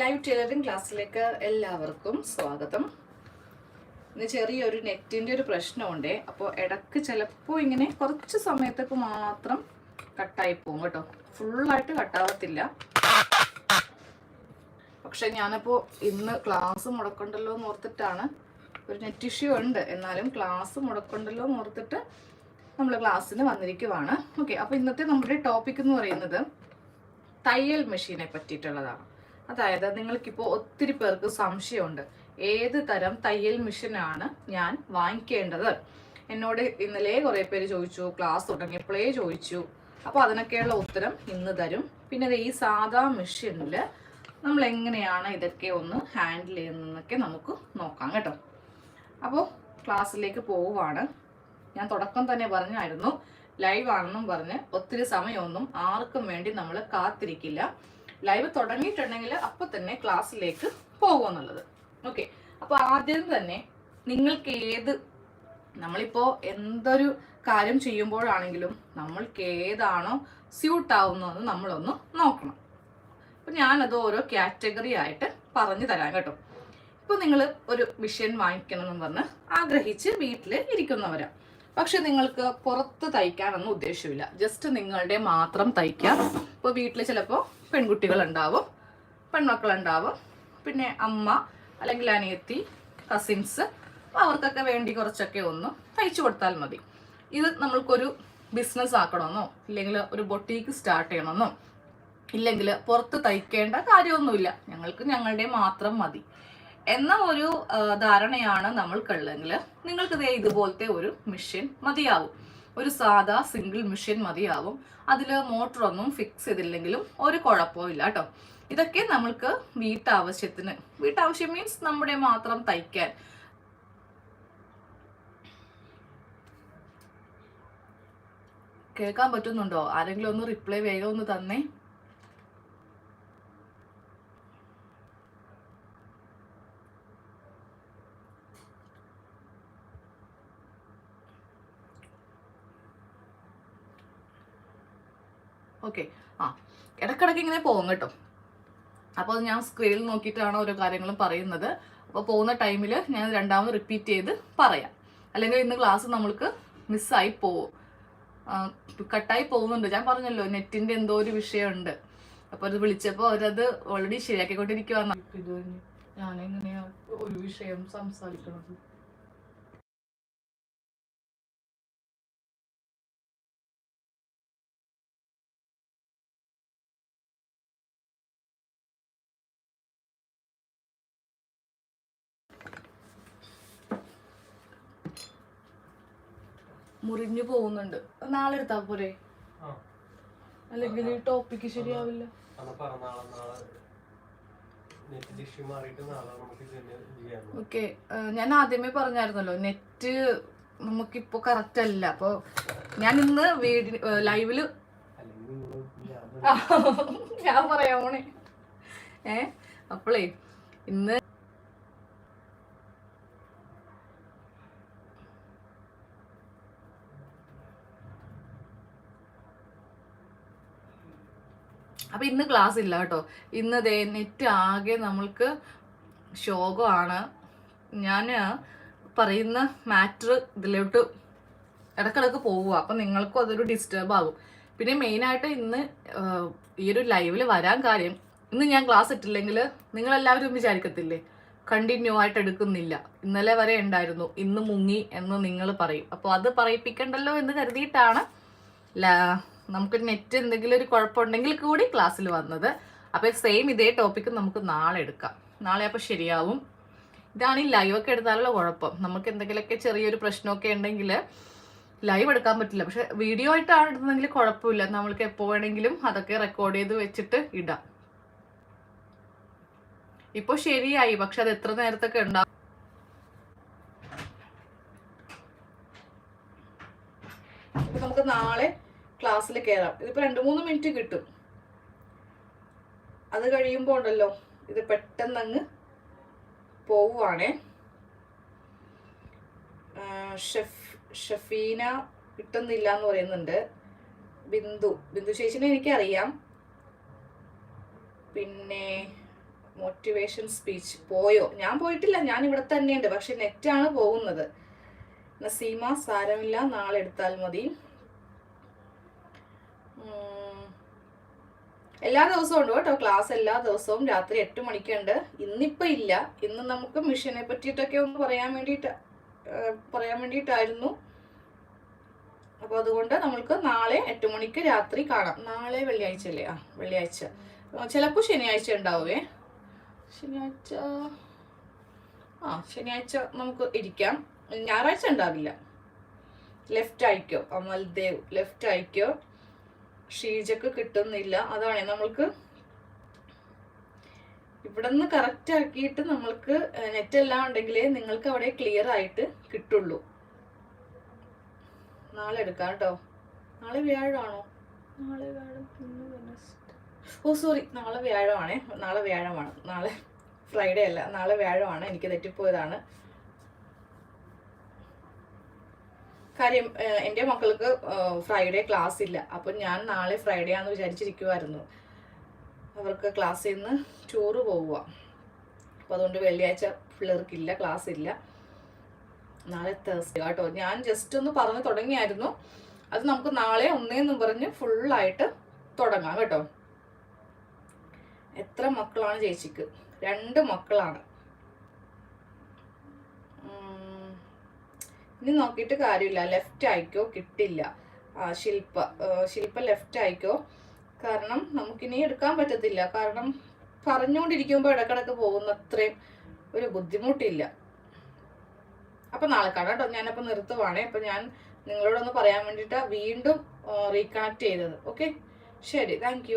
Live tailoring ക്ലാസ്സിലേക്ക് എല്ലാവർക്കും സ്വാഗതം. ഇന്ന് ചെറിയൊരു നെറ്റിന്റെ ഒരു പ്രശ്നമുണ്ട്. അപ്പോൾ ഇടയ്ക്ക് ചിലപ്പോൾ ഇങ്ങനെ കുറച്ച് സമയത്തേക്ക് മാത്രം കട്ടായി പോകും കേട്ടോ. ഫുള്ളായിട്ട് കട്ടാവത്തില്ല. പക്ഷെ ഞാനിപ്പോൾ ഇന്ന് ക്ലാസ് മുടക്കണ്ടല്ലോ എന്ന് ഓർത്തിട്ടാണ് ഒരു നെറ്റ് ഇഷ്യൂ ഉണ്ട്. എന്നാലും ക്ലാസ് മുടക്കണ്ടല്ലോ എന്ന് ഓർത്തിട്ട് നമ്മൾ ക്ലാസ്സിന് വന്നിരിക്കുവാണ്. ഓക്കെ അപ്പോൾ ഇന്നത്തെ നമ്മുടെ ടോപ്പിക് എന്ന് പറയുന്നത് തയ്യൽ മെഷീനെ പറ്റിയിട്ടുള്ളതാണ്. അതായത് നിങ്ങൾക്കിപ്പോൾ ഒത്തിരി പേർക്ക് സംശയമുണ്ട്. ഏത് തരം തയ്യൽ മെഷീനാണ് ഞാൻ വാങ്ങിക്കേണ്ടത്? എന്നോട് ഇന്നലെ കുറേ പേര് ചോദിച്ചു ക്ലാസ് തുടങ്ങിയപ്പോഴേ ചോദിച്ചു. അപ്പോൾ അതിനൊക്കെയുള്ള ഉത്തരം ഇന്ന് തരും. പിന്നെ ഈ സാധാ മെഷീനിൽ നമ്മൾ എങ്ങനെയാണ് ഇതൊക്കെ ഒന്ന് ഹാൻഡിൽ ചെയ്യുന്നതെന്നൊക്കെ നമുക്ക് നോക്കാം കേട്ടോ. അപ്പോൾ ക്ലാസ്സിലേക്ക് പോവുകയാണ് ഞാൻ തുടക്കം തന്നെ പറഞ്ഞായിരുന്നു. ലൈവ് ആണെന്നും പറഞ്ഞ് ഒത്തിരി സമയമൊന്നും ആർക്കും വേണ്ടി നമ്മൾ കാത്തിരിക്കില്ല. ലൈവ് തുടങ്ങിയിട്ടുണ്ടെങ്കിൽ അപ്പൊ തന്നെ ക്ലാസ്സിലേക്ക് പോകുമെന്നുള്ളത് ഓക്കെ അപ്പൊ ആദ്യം തന്നെ നിങ്ങൾക്ക് ഏത് നമ്മളിപ്പോ എന്തൊരു കാര്യം ചെയ്യുമ്പോഴാണെങ്കിലും നമ്മൾക്ക് ഏതാണോ സ്യൂട്ട് ആവുന്നതെന്ന് നമ്മളൊന്ന് നോക്കണം. അപ്പം ഞാനത് ഓരോ കാറ്റഗറി ആയിട്ട് പറഞ്ഞു തരാം കേട്ടോ. ഇപ്പൊ നിങ്ങൾ ഒരു മിഷൻ വാങ്ങിക്കണം എന്ന് പറഞ്ഞ് ആഗ്രഹിച്ച് വീട്ടിൽ ഇരിക്കുന്നവരാ. പക്ഷെ നിങ്ങൾക്ക് പുറത്ത് തയ്ക്കാനൊന്നും ഉദ്ദേശമില്ല. ജസ്റ്റ് നിങ്ങളുടെ മാത്രം തയ്ക്കാം. ഇപ്പൊ വീട്ടിൽ ചിലപ്പോൾ പെൺകുട്ടികൾ ഉണ്ടാവും പെൺമക്കൾ ഉണ്ടാവും പിന്നെ അമ്മ അല്ലെങ്കിൽ അനിയത്തി കസിൻസ് അവർക്കൊക്കെ വേണ്ടി കുറച്ചൊക്കെ ഒന്ന് തയ്ച്ചു കൊടുത്താൽ മതി. ഇത് നമ്മൾക്കൊരു ബിസിനസ് ആക്കണമെന്നോ ഇല്ലെങ്കിൽ ഒരു ബൊട്ടീക്ക് സ്റ്റാർട്ട് ചെയ്യണമെന്നോ ഇല്ലെങ്കിൽ പുറത്ത് തയ്ക്കേണ്ട കാര്യമൊന്നുമില്ല. ഞങ്ങൾക്ക് ഞങ്ങളുടെ മാത്രം മതി. എന്ന ഒരു ധാരണയാണ് നമ്മൾക്കുള്ളതെങ്കിൽ നിങ്ങൾക്കിതേ ഇതുപോലത്തെ ഒരു മെഷീൻ മതിയാവും. ഒരു സാധാ സിംഗിൾ മെഷീൻ മതിയാവും. അതിൽ മോട്ടറൊന്നും ഫിക്സ് ചെയ്തില്ലെങ്കിലും ഒരു കുഴപ്പവും ഇല്ല കേട്ടോ ഇതൊക്കെ നമ്മൾക്ക് വീട്ടാവശ്യത്തിന്. വീട്ടാവശ്യം മീൻസ് നമ്മുടെ മാത്രം തയ്ക്കാൻ. കേൾക്കാൻ പറ്റുന്നുണ്ടോ? ആരെങ്കിലും ഒന്ന് റിപ്ലൈ വേഗം ഒന്ന് തന്നേ. ഓക്കെ ആ ഇടക്കിടക്ക് ഇങ്ങനെ പോകും കേട്ടോ. അപ്പോൾ ഞാൻ സ്ക്രീനിൽ നോക്കിയിട്ടാണ് ഓരോ കാര്യങ്ങളും പറയുന്നത്. അപ്പോൾ പോകുന്ന ടൈമിൽ ഞാൻ രണ്ടാമത് റിപ്പീറ്റ് ചെയ്ത് പറയാം. അല്ലെങ്കിൽ ഇന്ന് ക്ലാസ് നമ്മൾക്ക് മിസ്സായി പോവും. കട്ടായി പോകുന്നുണ്ട്. ഞാൻ പറഞ്ഞല്ലോ നെറ്റിന്റെ എന്തോ ഒരു വിഷയമുണ്ട്. അപ്പോൾ അത് വിളിച്ചപ്പോൾ അവരത് ഓൾറെഡി ശരിയാക്കിക്കൊണ്ടിരിക്കുവാന്ന്. ഞാനെങ്ങനെയാണ് ഞാനെങ്ങനെയാ ഒരു വിഷയം സംസാരിക്കണത് മുറിഞ്ഞു പോകുന്നുണ്ട്. നാളെ എടുത്താ പോരെ. അല്ലെങ്കിൽ ഈ ടോപ്പിക്ക് ശരിയാവില്ല. ഓക്കെ. ഞാൻ ആദ്യമേ പറഞ്ഞായിരുന്നല്ലോ നെറ്റ് നമുക്കിപ്പോ കറക്റ്റ് അല്ല. അപ്പൊ ഞാൻ ഇന്ന് വീടി ലൈവിൽ ഞാൻ പറയാ പറയാം ഏ? അപ്പളേ ഇന്ന് അപ്പൊ ഇന്ന് ക്ലാസ് ഇല്ല കേട്ടോ. ഇന്ന് ദേ നെറ്റ് ആകെ നമ്മൾക്ക് ശോകമാണ്. ഞാൻ പറയുന്ന മാറ്റർ ഇതിലോട്ട് ഇടക്കിടക്ക് പോവുക. അപ്പം നിങ്ങൾക്കും അതൊരു ഡിസ്റ്റർബ് ആകും. പിന്നെ മെയിനായിട്ട് ഇന്ന് ഈ ഒരു ലൈവിൽ വരാൻ കാര്യം ഇന്ന് ഞാൻ ക്ലാസ് ഇട്ടില്ലെങ്കിൽ നിങ്ങളെല്ലാവരും വിചാരിക്കത്തില്ലേ? കണ്ടിന്യൂ ആയിട്ട് എടുക്കുന്നില്ല. ഇന്നലെ വരെ ഉണ്ടായിരുന്നു. ഇന്ന് മുങ്ങി എന്ന് നിങ്ങൾ പറയും. അപ്പോൾ അത് പറയിപ്പിക്കണ്ടല്ലോ എന്ന് കരുതിയിട്ടാണ് നമുക്ക് നെറ്റ് എന്തെങ്കിലും ഒരു കുഴപ്പമുണ്ടെങ്കിൽ കൂടി ക്ലാസ്സിൽ വന്നത്. അപ്പോൾ സെയിം ഇതേ ടോപ്പിക്ക് നമുക്ക് നാളെ എടുക്കാം. നാളെ അപ്പോൾ ശരിയാവും. ഇതാണ് ഈ ലൈവൊക്കെ എടുത്താലുള്ള കുഴപ്പം. നമുക്ക് എന്തെങ്കിലുമൊക്കെ ചെറിയൊരു പ്രശ്നമൊക്കെ ഉണ്ടെങ്കിൽ ലൈവ് എടുക്കാൻ പറ്റില്ല. പക്ഷെ വീഡിയോ ആയിട്ടാണ് ഇടുന്നതെങ്കിൽ കുഴപ്പമില്ല. നമ്മൾക്ക് എപ്പോൾ വേണമെങ്കിലും അതൊക്കെ റെക്കോർഡ് ചെയ്ത് വെച്ചിട്ട് ഇടാം. ഇപ്പൊ ശരിയായി. പക്ഷെ അത് എത്ര നേരത്തൊക്കെ ഉണ്ടാവും? നമുക്ക് നാളെ ക്ലാസ്സിൽ കയറാം ഇതിപ്പോൾ രണ്ട് മൂന്ന് മിനിറ്റ് കിട്ടും. അത് കഴിയുമ്പോൾ ഉണ്ടല്ലോ ഇത് പെട്ടെന്ന് അങ്ങ് പോവുകയാണേ ഷെഫ് ഷഫീന കിട്ടുന്നില്ല എന്ന് പറയുന്നുണ്ട്. ബിന്ദു ബിന്ദു ചേച്ചിനെ എനിക്കറിയാം. പിന്നെ മോട്ടിവേഷൻ സ്പീച്ച് പോയോ? ഞാൻ പോയിട്ടില്ല ഞാൻ ഇവിടെ തന്നെയുണ്ട് പക്ഷെ നെറ്റാണ് പോകുന്നത്. നസീമ സാരമില്ല നാളെ എടുത്താൽ മതി. എല്ലാ ദിവസവും ഉണ്ട് കേട്ടോ. ക്ലാസ് എല്ലാ ദിവസവും രാത്രി എട്ട് മണിക്കുണ്ട്. ഇന്നിപ്പോ ഇല്ല. ഇന്ന് നമുക്ക് മിഷനെ പറ്റിയിട്ടൊക്കെ ഒന്ന് പറയാൻ വേണ്ടിയിട്ട് പറയാൻ വേണ്ടിയിട്ടായിരുന്നു. അപ്പോൾ അതുകൊണ്ട് നമ്മൾക്ക് നാളെ എട്ട് മണിക്ക് രാത്രി കാണാം. നാളെ വെള്ളിയാഴ്ച അല്ലേ? ആ വെള്ളിയാഴ്ച. ചിലപ്പോൾ ശനിയാഴ്ച ഉണ്ടാവുമേ ശനിയാഴ്ച ആ ശനിയാഴ്ച നമുക്ക് ഇരിക്കാം. ഞായറാഴ്ച ഉണ്ടാവില്ല. ലെഫ്റ്റ് ആയിക്കോ അമൽദേവ് ലെഫ്റ്റ് അയക്കോ ഷീജക്ക് കിട്ടുന്നില്ല. അതാണ് നമ്മൾക്ക് ഇവിടെ നിന്ന് കറക്റ്റ് ആക്കിയിട്ട് നമ്മൾക്ക് നെറ്റ് എല്ലാം ഉണ്ടെങ്കിലേ നിങ്ങൾക്ക് അവിടെ ക്ലിയർ ആയിട്ട് കിട്ടുള്ളൂ. നാളെ എടുക്കാം കേട്ടോ. നാളെ വ്യാഴമാണോ? നാളെ വ്യാഴം ഓ സോറി. നാളെ വ്യാഴമാണേ. നാളെ വ്യാഴമാണ്. നാളെ ഫ്രൈഡേ അല്ല. നാളെ വ്യാഴമാണ്. എനിക്ക് തെറ്റിപ്പോയതാണ്. കാര്യം എന്റെ മക്കൾക്ക് ഫ്രൈഡേ ക്ലാസ് ഇല്ല. അപ്പം ഞാൻ നാളെ ഫ്രൈഡേ ആണെന്ന് വിചാരിച്ചിരിക്കുമായിരുന്നു അവർക്ക് ക്ലാസ്സിൽ നിന്ന് ടൂറ് പോവുക അപ്പം അതുകൊണ്ട് വെള്ളിയാഴ്ച പിള്ളേർക്കില്ല ക്ലാസ് ഇല്ല. നാളെ തേഴ്സ്ഡേ കേട്ടോ ഞാൻ ജസ്റ്റ് ഒന്ന് പറഞ്ഞു തുടങ്ങിയായിരുന്നു. അത് നമുക്ക് നാളെ ഒന്നേന്നും പറഞ്ഞ് ഫുള്ളായിട്ട് തുടങ്ങാം കേട്ടോ. എത്ര മക്കളാണ് ചേച്ചിക്ക്? രണ്ട് മക്കളാണ്. ഇനി നോക്കിയിട്ട് കാര്യമില്ല. ലെഫ്റ്റ് ആയിക്കോ? കിട്ടില്ല. ശില്പ ശില്പ ലെഫ്റ്റ് ആയിക്കോ? കാരണം നമുക്കിനി എടുക്കാൻ പറ്റത്തില്ല. കാരണം പറഞ്ഞുകൊണ്ടിരിക്കുമ്പോൾ ഇടക്കിടക്ക് പോകുന്ന അത്രയും ഒരു ബുദ്ധിമുട്ടില്ല. അപ്പം നാളെ കാണാം കേട്ടോ. ഞാനപ്പോൾ നിർത്തുവാണേ. അപ്പം ഞാൻ നിങ്ങളോടൊന്ന് പറയാൻ വേണ്ടിയിട്ടാണ് വീണ്ടും റീകണക്ട് ചെയ്തത്. ഓക്കെ ശരി. താങ്ക്